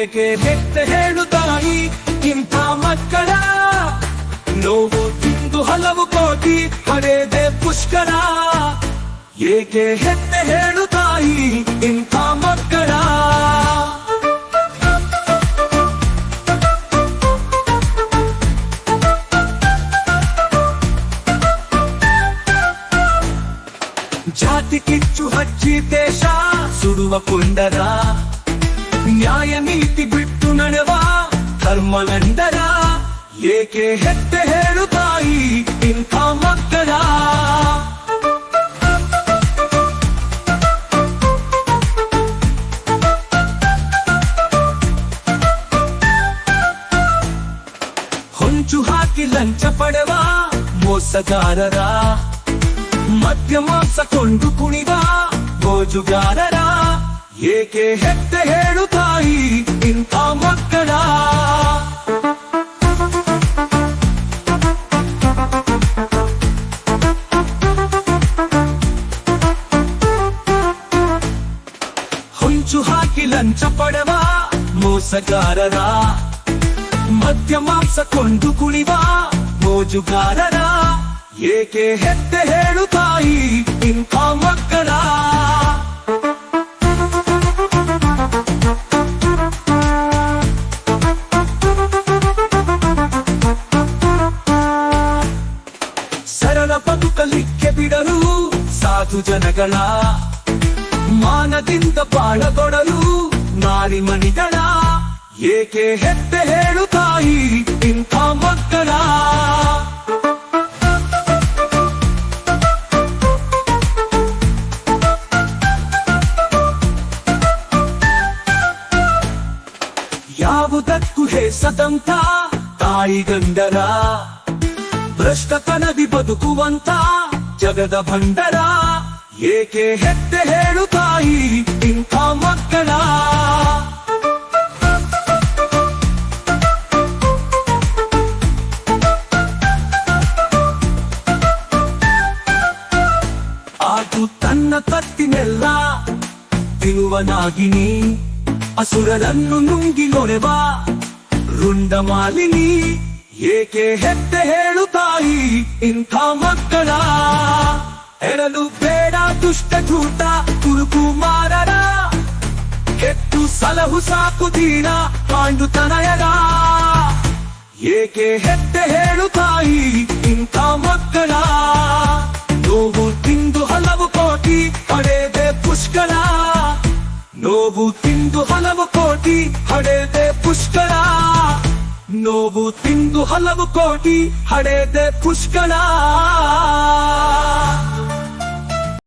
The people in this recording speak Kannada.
ಏಕೆ ಹೆತ್ತೆ ಹೇಳು ತಾಯಿ ಇಂಥ ಮಕ್ಕಳ ನೋವು ತಿಂದು ಹಲವು ಕೋಟಿ ಪಡೆದೆ ಪುಷ್ಕರ ಏಕೆ ಹೆತ್ತೆ ಹೇಳು ತಾಯಿ ಇಂಥ ಮಕ್ಕಳ ಜಾತಿ ಕಿಚ್ಚು ಹಚ್ಚಿ ದೇಶ ಸುಡುವ ಪುಂಡರ ನ್ಯಾಯ ನೀತಿ ಬಿಟ್ಟು ನಡೆವ ಧರ್ಮನಂದರ ಏಕೆ ಹೆತ್ತೆ ಹೇಳು ತಾಯಿ ಇಂಥ ಮಕ್ಕಳ ಹೊಂಚು ಹಾಕಿ ಲಂಚ ಪಡೆವ ಮೋಸಗಾರರ ಮದ್ಯ ಮಾಂಸ ಕೊಂಡು ಕುಣಿವ ಗೋಜುಗಾರರ ಏಕೆ ಹೆತ್ತೆ ಹೇಳು ತಾಯಿ ಇಂಥ ಮಕ್ಕಳ ಹೊಂಚು ಹಾಕಿ ಲಂಚ ಪಡೆವ ಮೋಸಗಾರರ ಮದ್ಯ ಮಾಂಸ ಕೊಂಡು ಕುಣಿವ ಮೋಜುಗಾರರ ಏಕೆ ಹೆತ್ತೆ ಹೇಳು ತಾಯಿ ಇಂಥ ಮಕ್ಕಳ ಸಾಧು ಜನಗಳ ಮಾನದಿಂದ ಬಾಳಗೊಡಲು ನಾರಿ ಮಣಿಗಳ ಏಕೆ ಹೆತ್ತೆ ಹೇಳು ತಾಯಿ ಇಂಥ ಮಕ್ಕಳ? ಯಾವುದಕ್ಕೂ ಹೆಸದಂತ ತಾಯಿ ಗಂಡರ ಭ್ರಷ್ಟತನದಿ ಬದುಕುವಂತ ಜಗದ ಭಂಡರ, ಏಕೆ ಹೆತ್ತೆ ಹೇಳು ತಾಯಿ, ಇಂಥ ಮಕ್ಕಳ? ಅದು ತನ್ನ ತತ್ತಿನೆಲ್ಲ ತಿರುವನಾಗಿನಿ ಅಸುರರನ್ನು ನುಂಗಿ ನೊರೆವ ರುಂಡ ಮಾಲಿನಿ, ಏಕೆ ಹೆತ್ತೆ ಹೇಳು ತಾಯಿ ಇಂಥ ಮಕ್ಕಳ ಹೆರಲು ಬೇಡ, ದುಷ್ಟ ಧೂತ ಕುರುಕು ಮಾರರ ಕೆಟ್ಟು ಸಲಹು ಸಾಕು ದೀನ, ಪಾಂಡು ತನಯರ. ಏಕೆ ಹೆತ್ತೆ ಹೇಳು ತಾಯಿ ಇಂಥ ಮಕ್ಕಳ. ನೋವು ತಿಂದು ಹಲವು ಕೋಟಿ ಪಡೆದೆ ಪುಷ್ಕರ. ನೋವು ತಿಂದು ಹಲವು ಕೋಟಿ ಹಡೆದೆ ಪುಷ್ಕಳ ನೋವು ತಿಂದು ಹಲವು ಕೋಟಿ ಹಡೆದೆ ಪುಷ್ಕಳ.